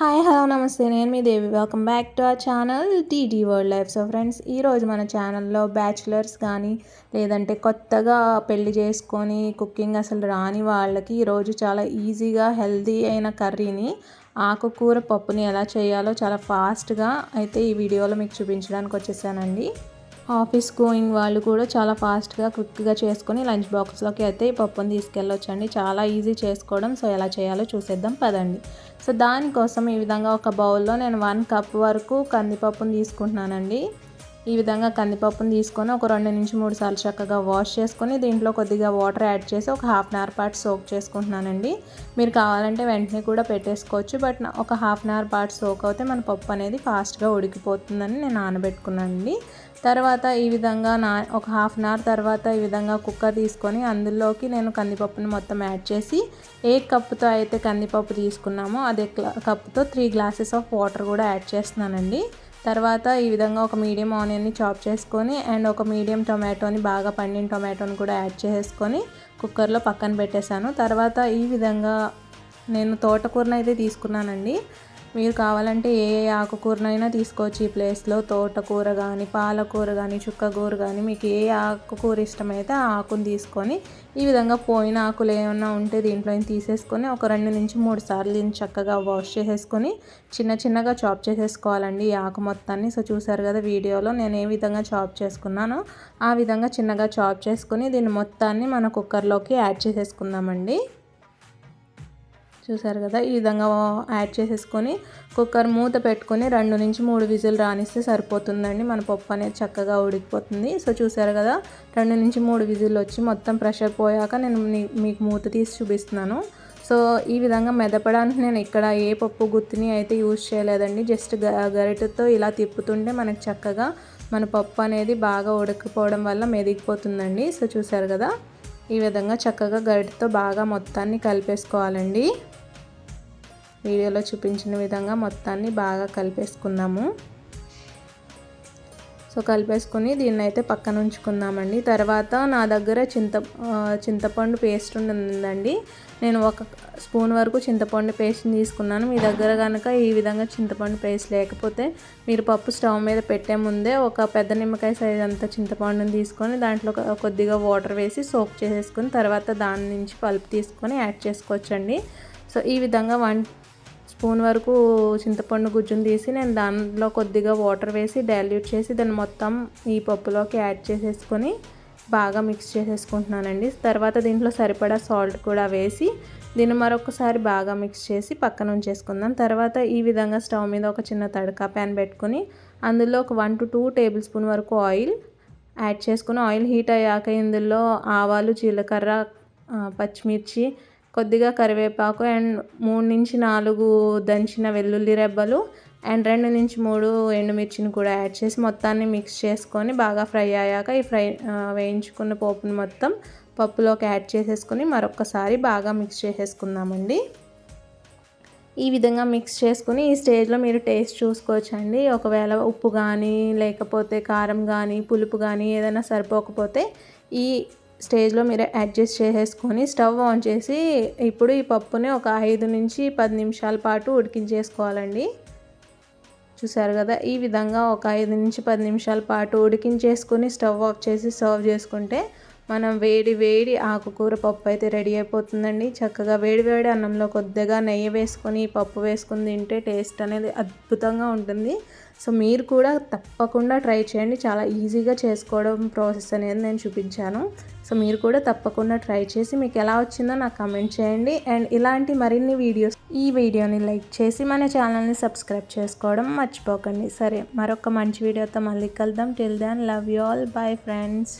Hi hello నమస్తే. నేను మీ దేవి. వెల్కమ్ బ్యాక్ టు ఆ channel TT world life so friends ఈరోజు మన ఛానల్లో బ్యాచులర్స్ కానీ లేదంటే కొత్తగా పెళ్ళి చేసుకొని కుకింగ్ అసలు రాని వాళ్ళకి ఈరోజు చాలా ఈజీగా హెల్దీ అయిన కర్రీని ఆకుకూర పప్పుని ఎలా చేయాలో చాలా ఫాస్ట్గా అయితే ఈ వీడియోలో మీకు చూపించడానికి వచ్చేసానండి. ఆఫీస్ గోయింగ్ వాళ్ళు కూడా చాలా ఫాస్ట్గా క్విక్గా చేసుకొని లంచ్ బాక్స్లోకి అయితే ఈ పప్పుని తీసుకెళ్ళొచ్చండి. చాలా ఈజీ చేసుకోవడం. సో ఎలా చేయాలో చూసేద్దాం. పదండి. సో దానికోసం ఈ విధంగా ఒక బౌల్లో నేను వన్ కప్ వరకు కందిపప్పును తీసుకుంటున్నానండి. ఈ విధంగా కందిపప్పును తీసుకొని ఒక రెండు నుంచి మూడు సార్లు చక్కగా వాష్ చేసుకొని దీంట్లో కొద్దిగా వాటర్ యాడ్ చేసి ఒక హాఫ్ అన్ అవర్ పాటు సోక్ చేసుకుంటున్నానండి. మీరు కావాలంటే వెంటనే కూడా పెట్టేసుకోవచ్చు. బట్ ఒక హాఫ్ అన్ అవర్ పాటు సోక్ అవుతే మన పప్పు అనేది ఫాస్ట్గా ఉడికిపోతుందని నేను నానబెట్టుకున్నానండి. తర్వాత ఈ విధంగా నా ఒక హాఫ్ అన్ అవర్ తర్వాత ఈ విధంగా కుక్కర్ తీసుకొని అందులోకి నేను కందిపప్పుని మొత్తం యాడ్ చేసి ఏ కప్పుతో అయితే కందిపప్పు తీసుకున్నామో అదే కప్పుతో త్రీ గ్లాసెస్ ఆఫ్ వాటర్ కూడా యాడ్ చేస్తున్నానండి. తర్వాత ఈ విధంగా ఒక మీడియం ఆనియన్ని చాప్ చేసుకొని అండ్ ఒక మీడియం టొమాటోని బాగా పండిన టొమాటోని కూడా యాడ్ చేసుకొని కుక్కర్లో పక్కన పెట్టేశాను. తర్వాత ఈ విధంగా నేను తోటకూరను అయితే తీసుకున్నానండి. మీరు కావాలంటే ఏ ఏ ఆకుకూరనైనా తీసుకోవచ్చు. ఈ ప్లేస్లో తోటకూర కానీ పాలకూర కానీ చుక్కకూర కానీ మీకు ఏ ఆకుకూర ఇష్టమైతే ఆ ఆకుని తీసుకొని ఈ విధంగా పోయిన ఆకులు ఏమన్నా ఉంటే దీంట్లో తీసేసుకొని ఒక రెండు నుంచి మూడు సార్లు దీన్ని చక్కగా వాష్ చేసేసుకొని చిన్న చిన్నగా చాప్ చేసేసుకోవాలండి ఈ ఆకు మొత్తాన్ని. సో చూసారు కదా వీడియోలో నేను ఏ విధంగా చాప్ చేసుకున్నానో ఆ విధంగా చిన్నగా చాప్ చేసుకొని దీన్ని మొత్తాన్ని మన కుక్కర్లోకి యాడ్ చేసేసుకుందామండి. చూసారు కదా? ఈ విధంగా యాడ్ చేసేసుకొని కుక్కర్ మూత పెట్టుకొని రెండు నుంచి మూడు విజిల్ రానిస్తే సరిపోతుందండి. మన పప్పు అనేది చక్కగా ఉడికిపోతుంది. సో చూసారు కదా? రెండు నుంచి మూడు విజిల్ వచ్చి మొత్తం ప్రెషర్ పోయాక నేను మీకు మూత తీసి చూపిస్తున్నాను. సో ఈ విధంగా మెదపడానికి నేను ఇక్కడ ఏ పప్పు గుత్తిని అయితే యూజ్ చేయలేదండి. జస్ట్ గరిటతో ఇలా తిప్పుతుంటే మనకు చక్కగా మన పప్పు అనేది బాగా ఉడకపోవడం వల్ల మెదిగిపోతుందండి. సో చూసారు కదా? ఈ విధంగా చక్కగా గరిటెతో బాగా మొత్తాన్ని కలిపేసుకోవాలండి. వీడియోలో చూపించిన విధంగా మొత్తాన్ని బాగా కలిపేసుకుందాము. సో కలిపేసుకుని దీన్ని అయితే పక్కన ఉంచుకుందామండి. తర్వాత నా దగ్గర చింత చింతపండు పేస్ట్ ఉందండి. నేను ఒక స్పూన్ వరకు చింతపండు పేస్ట్ని తీసుకున్నాను. మీ దగ్గర కనుక ఈ విధంగా చింతపండు పేస్ట్ లేకపోతే మీరు పప్పు స్టవ్ మీద పెట్టే ముందే ఒక పెద్ద నిమ్మకాయ సైజ్ అంత చింతపండుని తీసుకొని దాంట్లో కొద్దిగా వాటర్ వేసి సోప్ చేసేసుకుని తర్వాత దాని నుంచి పలుపు తీసుకొని యాడ్ చేసుకోవచ్చండి. సో ఈ విధంగా వన్ స్పూన్ వరకు చింతపండు గుజ్జును తీసి నేను దానిలో కొద్దిగా వాటర్ వేసి డైల్యూట్ చేసి దాన్ని మొత్తం ఈ పప్పులోకి యాడ్ చేసేసుకొని బాగా మిక్స్ చేసేసుకుంటున్నానండి. తర్వాత దీంట్లో సరిపడా సాల్ట్ కూడా వేసి దీన్ని మరొకసారి బాగా మిక్స్ చేసి పక్కన ఉంచేసుకుందాం. తర్వాత ఈ విధంగా స్టవ్ మీద ఒక చిన్న తడకా ప్యాన్ పెట్టుకుని అందులో ఒక one to two table spoon వరకు ఆయిల్ యాడ్ చేసుకుని ఆయిల్ హీట్ అయ్యాక ఇందులో ఆవాలు జీలకర్ర పచ్చిమిర్చి కొద్దిగా కరివేపాకు అండ్ మూడు నుంచి నాలుగు దంచిన వెల్లుల్లి రెబ్బలు అండ్ రెండు నుంచి మూడు ఎండుమిర్చిని కూడా యాడ్ చేసి మొత్తాన్ని మిక్స్ చేసుకొని బాగా ఫ్రై అయ్యాక ఈ ఫ్రై వేయించుకున్న పోపును మొత్తం పప్పులోకి యాడ్ చేసేసుకొని మరొకసారి బాగా మిక్స్ చేసేసుకుందామండి. ఈ విధంగా మిక్స్ చేసుకుని ఈ స్టేజ్లో మీరు టేస్ట్ చూసుకోవచ్చండి. ఒకవేళ ఉప్పు కానీ లేకపోతే కారం కానీ పులుపు కానీ ఏదైనా సరిపోకపోతే ఈ స్టేజ్లో మీరు అడ్జస్ట్ చేసేసుకొని స్టవ్ ఆన్ చేసి ఇప్పుడు ఈ పప్పుని ఒక ఐదు నుంచి పది నిమిషాల పాటు ఉడికించేసుకోవాలండి. చూసారు కదా ఈ విధంగా ఒక ఐదు నుంచి పది నిమిషాల పాటు ఉడికించేసుకొని స్టవ్ ఆఫ్ చేసి సర్వ్ చేసుకుంటే మనం వేడి వేడి ఆకుకూర పప్పు అయితే రెడీ అయిపోతుందండి. చక్కగా వేడి వేడి అన్నంలో కొద్దిగా నెయ్యి వేసుకొని పప్పు వేసుకుని తింటే టేస్ట్ అనేది అద్భుతంగా ఉంటుంది. సో మీరు కూడా తప్పకుండా ట్రై చేయండి. చాలా ఈజీగా చేసుకోవడం ప్రాసెస్ అనేది నేను చూపించాను. సో మీరు కూడా తప్పకుండా ట్రై చేసి మీకు ఎలా వచ్చిందో నాకు కమెంట్ చేయండి. అండ్ ఇలాంటి మరిన్ని వీడియోస్ ఈ వీడియోని లైక్ చేసి మన ఛానల్ని సబ్స్క్రైబ్ చేసుకోవడం మర్చిపోకండి. సరే మరొక మంచి వీడియోతో మళ్ళీ కలుద్దాం. Till then love you all bye friends